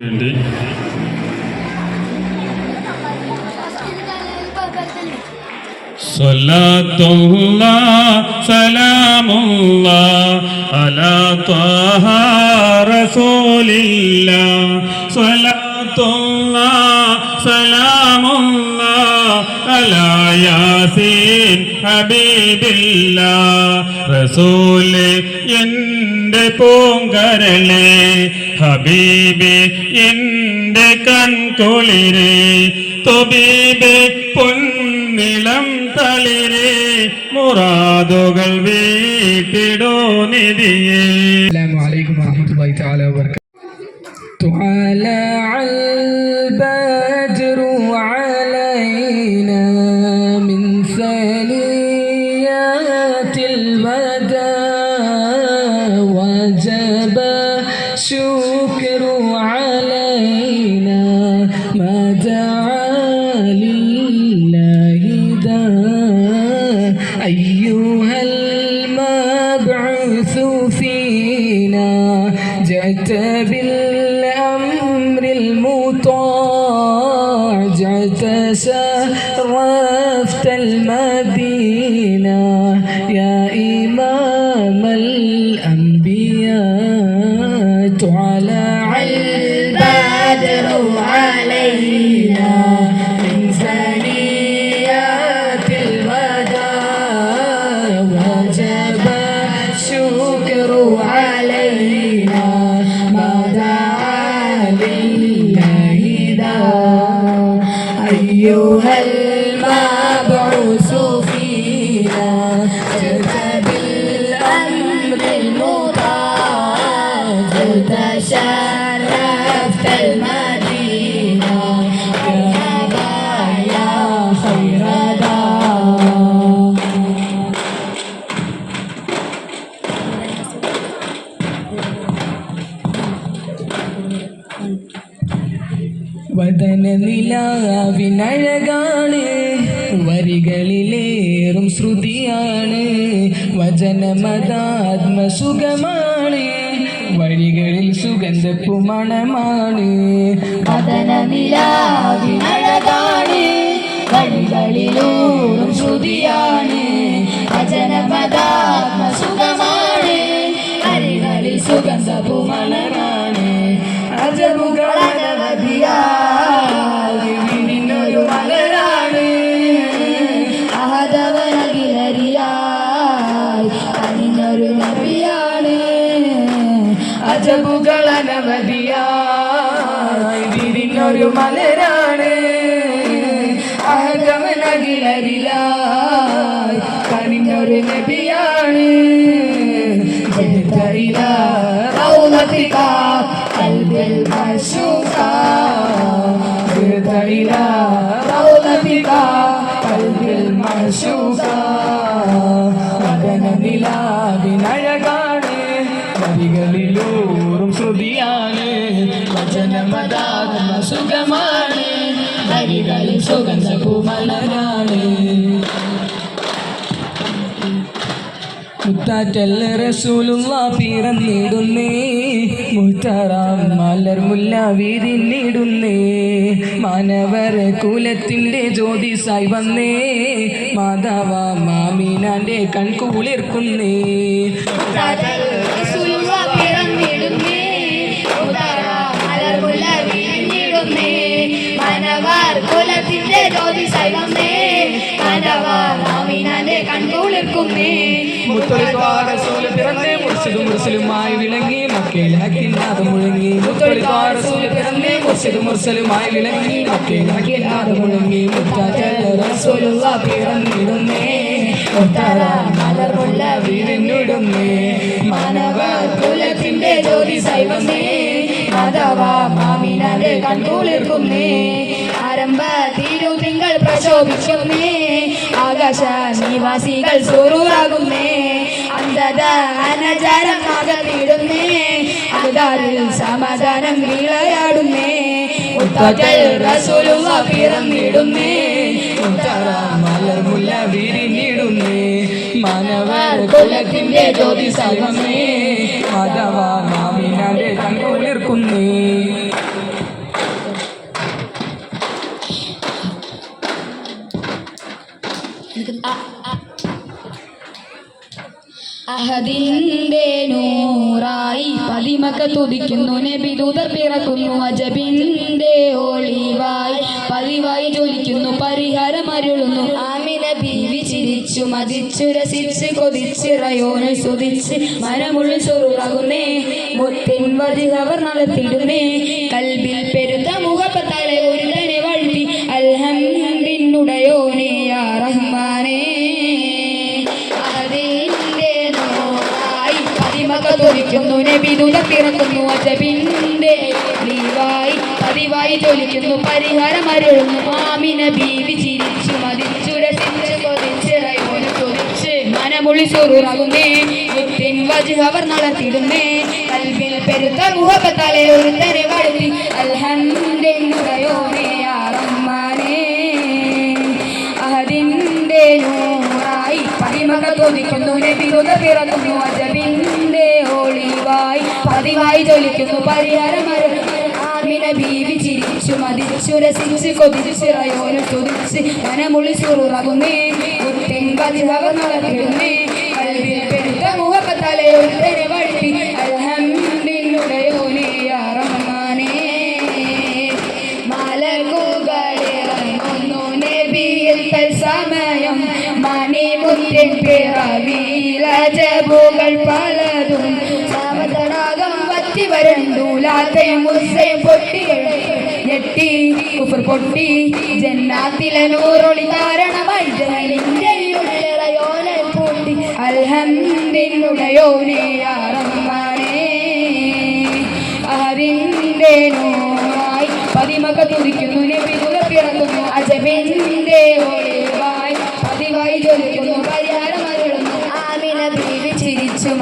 വേണ്ടി സലാമുല്ലാ അലാ ത്വാഹ റസൂലില്ല. സലാത്തുള്ള സലാമുള്ള അലാ യാസീൻ ഹബീബില്ല. الله سلام الله على ياسين حبيب الله رسول എൻ്റെ പൂങ്കരളെ ഹബീബെ എൻ്റെ കൺകുളിരെ തൊബീബെ പൊന്നിളം തളിരെ മുറാദുകൾ വീട്ടിടോ നിധിയേ السلام عليكم ورحمة الله تعالى وبركاته طلع البدر علينا الموت المطاع اعتسام നിലാവിനഴകാണ്. വരികളിലേറും ശ്രുതിയാണ്. വചനമതാത്മസുഖമാണ്. വഴികളിൽ സുഗന്ധപ്പുമണമാണ് പതനനിലാവിനഴകാണ് വഴികളിലൂറും ശ്രുതിയാണ്. വചനപദാത്മസുഖമാണ് ഹരികളിൽ സുഗന്ധപുമണമാണ് വിരിഞ്ഞൊരു മലരാണ്. അഹഗമനകിലരിലായി കനിഞ്ഞൊരു നബിയാണ്. റൗലത്തിക കൽബിൽ മശൂക മുത്താറ്റൽ റസൂലുള്ള പിറന്നിടുന്നേ മുത്തറാം മലർ മുല്ല വീതിന്നിടുന്നേ മാനവർ കുലത്തിന്റെ ജ്യോതിസായി വന്നേ. മാധവ മാമീനാന്റെ കൺകുളിർക്കുന്നേ. റസൂലുള്ള ജ്യോതിസായി ഉദാര പിറന്നേ മുർഷിദും മുർസലുമായി വിളങ്ങി മക്കയിൽ ഹക്കിന്നാഥം മുഴങ്ങി. പിറന്നേ മുർഷിദും മുർസലുമായി വിളങ്ങി മക്കയിൽ ഹക്കിന്നാഥം മുഴങ്ങി. റസൂലുള്ള പിറന്നിടുന്നേ മലർമുല്ല വിരിഞ്ഞിടുന്നേ മാനവ കുലത്തിന്റെ ജ്യോതി സൈവമേ മാധവ മാമിനാന്റെ കൺകുളിർക്കുന്നേ പ്രശോഭിക്കുന്നേ ആകാശ നിവാസികൾ അകന്നിടുന്നേ അതാരിൽ സമാധാനം വിളയാടുന്നേ മുത്തജൽ റസൂലുവ പിറന്നിടുന്നേ. മുത്തറ മലർമുല്ല വിരിഞ്ഞിടുന്നേ. മാനവർ കുലത്തിന്റെ ജ്യോതി സൈവമേ അഹദിന്റെ നൂറായി പതിമക്ക തുതിക്കുന്നു. നബിദൂതർ പിറക്കുന്നു അജബിന്റെ ഒളിവായി പതിവായി ജ്വലിക്കുന്നു പരിഹാരം അരുളുന്നു. ആമിന ബീവി ചിരിച്ചു മതിച്ചു രസിച്ച് കൊതിച്ച് റയോനെ സ്തുതിച്ച് മനമുള്ളിൽ ചൊറുറാകുന്നേ മുത്തിൻ വധികവർ നടത്തിടുന്നേ കൽബിൽ പെരുത്ത മുഖപ്പത്താലെ ഒരു തന്നെ വഴുത്തി അൽഹംദിനുടയോനെ നബിദുല പിറക്കുന്നു അജബിന്റെ ലീവായി പതിവായി തൊലിക്കുന്നു പരിഹാരം അരുളുന്നു. മാമിന ബീവി ചിരിച്ചു മതിച്ചു രസിച്ചു കൊതിച്ച് മനമൊളി സൊറുറാകുന്നേ മുത്തിൻ വജുഹവർ നടത്തിയിടുന്നേ കൽബിൽ പെരുത്ത മുഹബത്താലെ ഒരു തരെ വഴുതി അഹദിന്റെ നൂറായി പരിമക തോന്നിക്കുന്നു നബിതുക പിറക്കുന്നു അജബിന്റെ ഒളിവായി പതിവായി ജ്വലിക്കുന്നു. പരിഹാരം ആമിന ചിരിച്ചു മതിച്ചു രസിച്ച് കൊതിച്ച് റയോന് തുതിച്ച് മനമുളി സുറുറകുന്നേ മുത്തിൻ പതിവർ നടത്തിടുന്നേ കൽവിൽ പലതും വറ്റി വരണ്ടു ലാത്തയും മുസ്സയും പൊട്ടി. കുഫർ ജന്നാത്തിലെ നൂറൊളി കാരണമായി പതിമക തുടിക്കുന്നു നബിതുല പിറക്കുന്നു അജബിന്റെ ഒളിവായി പതിവായി ജ്വലിക്കുന്നു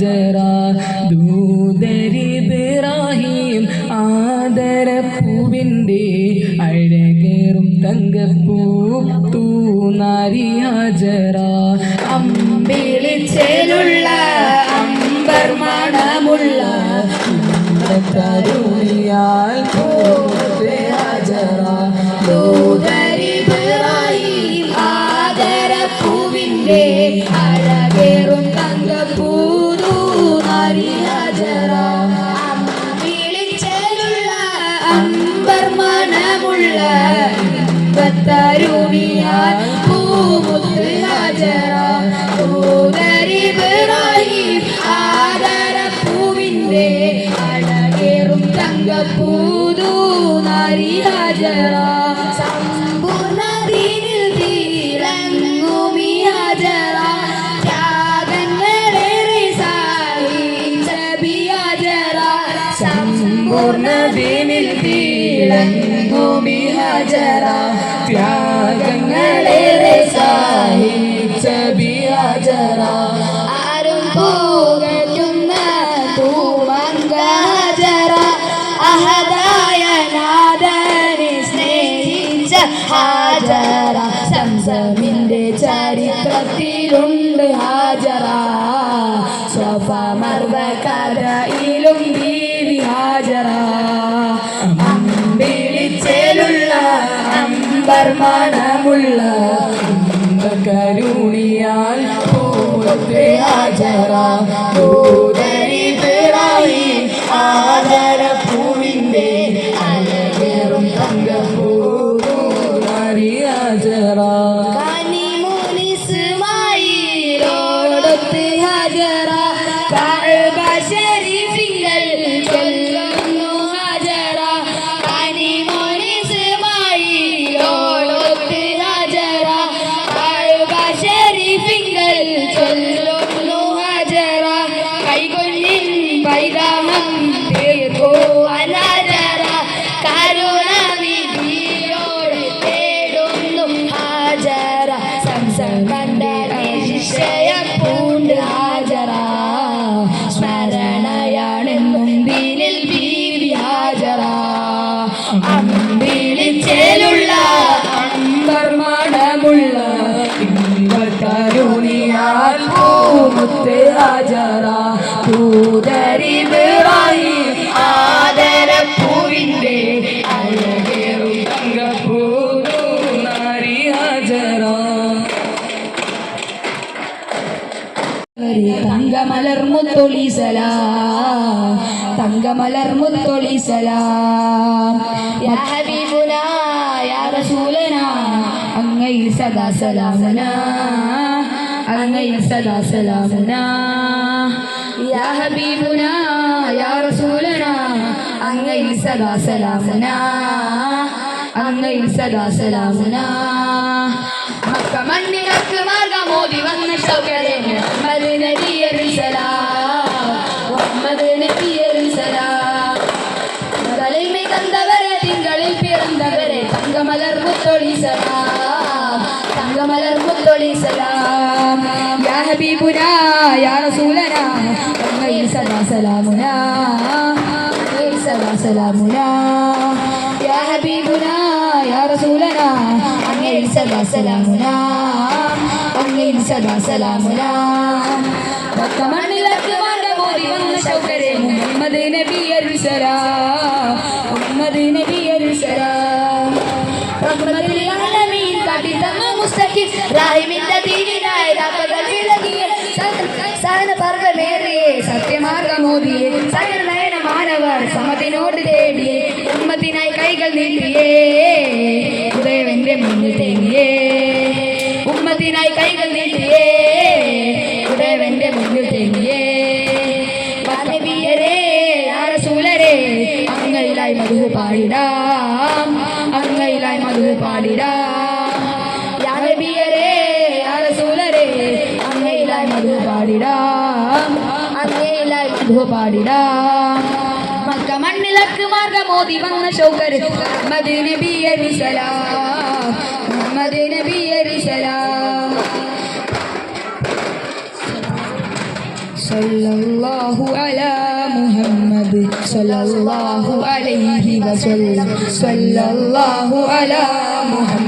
ഹജറ ദൂതരിബ്രാഹിം ആദരപ്പൂവിന്റെ അഴകേറും തങ്കപ്പൂ തൂനാരി ഹജറ അമ്പിളിച്ചേലുള്ള അമ്പർ മണമുള്ള തരുണിയാൽ ഹജറ ദൂതരിബ്രാഹിം ആദരപ്പൂവിന്റെ അമ്പർ മണമുള്ള തരുണിയാൽ പൂമുത്ത് ഹജറ. ദൂതരിബ്രാഹിം ആദരപ്പൂവിന്റെ അഴകേറും തങ്കപ്പൂതു ഹജറ. ഹജറ ത്യാഗങ്ങളേറെ സാഹിച്ച ബിഹജറ ആരും പോകറ്റുന്ന തൂമങ്കജറ അഹദായ നാദനെ സ്നേഹിച്ച ഹാജറ സംസമിന്റെ ചരിത്രത്തിലുണ്ട് ഹാജറ മണമുള്ള കരുണിയാൽ പൂമുത്ത് നിർമ്മാണമുള്ള കരുണിയാൽ പൂമുത്ത് അജറ പൂതരിവായി ആദരപ്പൂവിന്റെ അഴകേറും തങ്കപ്പൂ നാരി അജറ തങ്കമലർമുത്തൊളിസലാം തങ്കമലർമുത്തൊളിസലാം യാ ഹബീബ് റസൂലന. അങ്ങയിൽ സദാ സലാമന. അങ്ങയിൽ സദാ സലാമന. യാ ഹബീബുന യാ റസൂലന. അങ്ങയിൽ സദാ സലാമന. അങ്ങയിൽ സദാ സലാമന. മക്ക മണ്ണിനക്ക് മാർഗമോദി വന്ന ശൗകരെ سلام يا حبيبنا يا رسولنا عليه سلامنا عليه سلامنا يا حبيبنا يا رسولنا عليه سلامنا عليه سلامنا رقم لك مر موري من شوقنا റാഹിമിന്റെ ദീനിനായ രാപ്പകൽ വിളങ്ങിയ സഹന പർവമേറിയേ സത്യമാർഗമോദിയെ സകല നയന മാനവർ സമത്തിനോട് തേടിയേ ഉമ്മത്തിനായി കൈകൾ നീട്ടിയേ ഉദയവന്റെ മുന്നിൽ തേങ്ങിയേ. ഉമ്മത്തിനായി കൈകൾ നീട്ടിയേ ഉടവന്റെ മുന്നിൽ തെങ്ങിയേ. നബിയരേ ആരസൂലരേ അങ്ങയിലായി മധു പാടിടാം. പാടിടാം. അങ്ങയിലായി മധു പാടിടാം. മക്ക മണ്ണിലക്ക് മാർഗമോതി വന്ന ശൗകർ മദീന ബിയരിസലാം മദീന ബിയരിസലാം സല്ലല്ലാഹു അലാ മുഹമ്മദ് സല്ലല്ലാഹു അലൈഹി വസല്ലം. സല്ലല്ലാഹു അലാ മുഹമ്മദ്